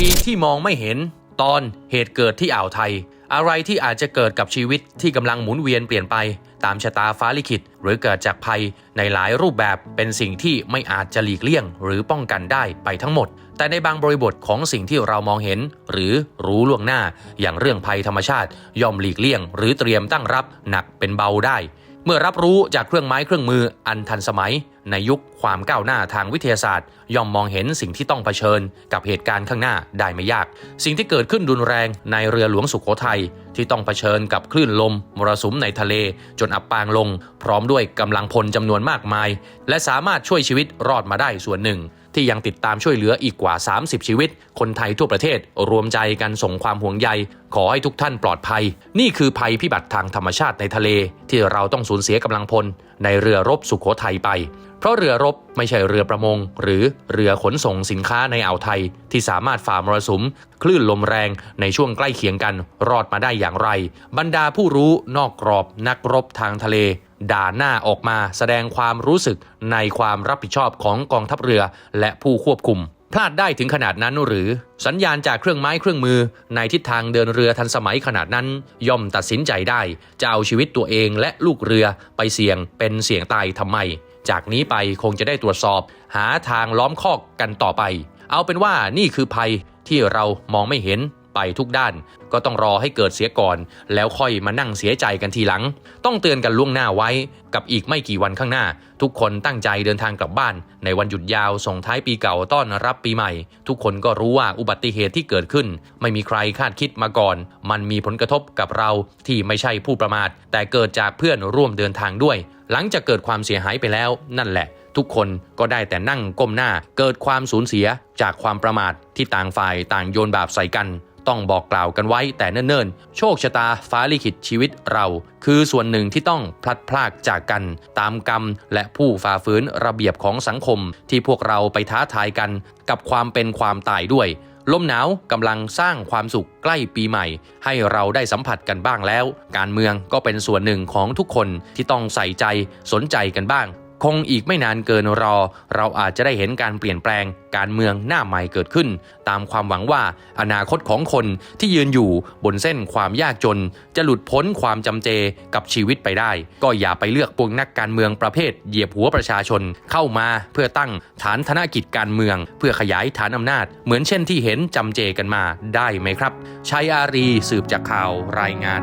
ยที่มองไม่เห็น ตอนเหตุเกิดที่อ่าวไทย อะไรที่อาจจะเกิดกับชีวิตที่กำลังหมุนเวียนเปลี่ยนไป ตามชะตาฟ้าลิขิต หรือเกิดจากภัยในหลายรูปแบบเป็นสิ่งที่ไม่อาจจะหลีกเลี่ยง หรือป้องกันได้ไปทั้งหมด แต่ในบางบริบทของสิ่งที่เรามองเห็น หรือรู้ล่วงหน้า อย่างเรื่องภัยธรรมชาติ ย่อมหลีกเลี่ยง หรือเตรียมตั้งรับหนักเป็นเบาได้ เมื่อรับรู้จากเครื่องไม้เครื่องมืออันทันสมัย ในยุคความก้าวหน้าทางวิทยาศาสตร์ ย่อมมองเห็นสิ่งที่ต้องเผชิญ กับเหตุการณ์ข้างหน้าได้ไม่ยาก สิ่งที่เกิดขึ้นรุนแรงในเรือหลวงสุโขทัยที่ต้องเผชิญกับคลื่นลมมรสุมในทะเล จนอับปางลง พร้อมด้วยกำลังพลจำนวนมากมาย และสามารถช่วยชีวิตรอดมาได้ส่วนหนึ่ง ที่ยังติดตามช่วยเหลืออีกกว่า 30 ชีวิต คนไทยทั่วประเทศ รวมใจกันส่งความห่วงใย ขอให้ทุกท่านปลอดภัย นี่คือภัยพิบัติทางธรรมชาติในทะเล ที่เราต้องสูญเสียกำลังพล ในเรือรบสุขโขทัยไป เพราะเรือรบไม่ใช่เรือประมง หรือเรือขนส่งสินค้าในอ่าวไทย ที่สามารถฝ่ามรสุม คลื่นลมแรงในช่วงใกล้เคียงกัน รอดมาได้อย่างไร บรรดาผู้รู้นอกกรอบนักรบทางทะเล ด่าหน้าออกมาแสดงความรู้สึกในความรับผิดชอบของกองทัพเรือและผู้ควบคุมพลาดได้ถึงขนาดนั้นหรือ สัญญาณจากเครื่องไม้เครื่องมือ ในทิศทางเดินเรือทันสมัยขนาดนั้น ย่อมตัดสินใจได้ จะเอาชีวิตตัวเองและลูกเรือไปเสี่ยงเป็นเสี่ยงตายทำไม จากนี้ไปคงจะได้ตรวจสอบ หาทางล้อมคอกกันต่อไป เอาเป็นว่านี่คือภัยที่เรามองไม่เห็น ไปทุกด้าน ก็ต้องรอให้เกิดเสียก่อน แล้วค่อยมานั่งเสียใจกันทีหลัง ต้องเตือนกันล่วงหน้าไว้ กับอีกไม่กี่วันข้างหน้า ทุกคนตั้งใจเดินทางกลับบ้าน ในวันหยุดยาวส่งท้ายปีเก่าต้อนรับปีใหม่ ทุกคนก็รู้ว่าอุบัติเหตุที่เกิดขึ้น ไม่มีใครคาดคิดมาก่อน มันมีผลกระทบกับเราที่ไม่ใช่ผู้ประมาท แต่เกิดจากเพื่อนร่วมเดินทางด้วย หลังจากเกิดความเสียหายไปแล้ว นั่นแหละทุกคนก็ได้แต่นั่งก้มหน้าเกิดความสูญเสียจากความประมาทที่ต่างฝ่ายต่างโยนบาปใส่กัน ต้องบอกกล่าวกันไว้แต่เนิ่นๆ โชคชะตาฟ้าลิขิตชีวิตเรา คือส่วนหนึ่งที่ต้องพลัดพรากจากกัน ตามกรรม และผู้ฝ่าฝืนระเบียบของสังคม ที่พวกเราไปท้าทายกันกับความเป็นความตายด้วยลมหนาวกำลังสร้างความสุขใกล้ปีใหม่ ให้เราได้สัมผัสกันบ้างแล้ว การเมืองก็เป็นส่วนหนึ่งของทุกคนที่ต้องใส่ใจสนใจกันบ้าง คงอีกไม่นานเกินรอ เราอาจจะได้เห็นการเปลี่ยนแปลงการเมืองหน้าใหม่เกิดขึ้น ตามความหวังว่าอนาคตของคนที่ยืนอยู่บนเส้นความยากจน จะหลุดพ้นความจำเจกับชีวิตไปได้ ก็อย่าไปเลือกพวกนักการเมืองประเภท เหยียบหัวประชาชน เข้ามาเพื่อตั้งฐานธนกิจการเมือง เพื่อขยายฐานอำนาจ เหมือนเช่นที่เห็นจำเจกันมาได้ไหมครับชัยอารีสืบจากข่าวรายงาน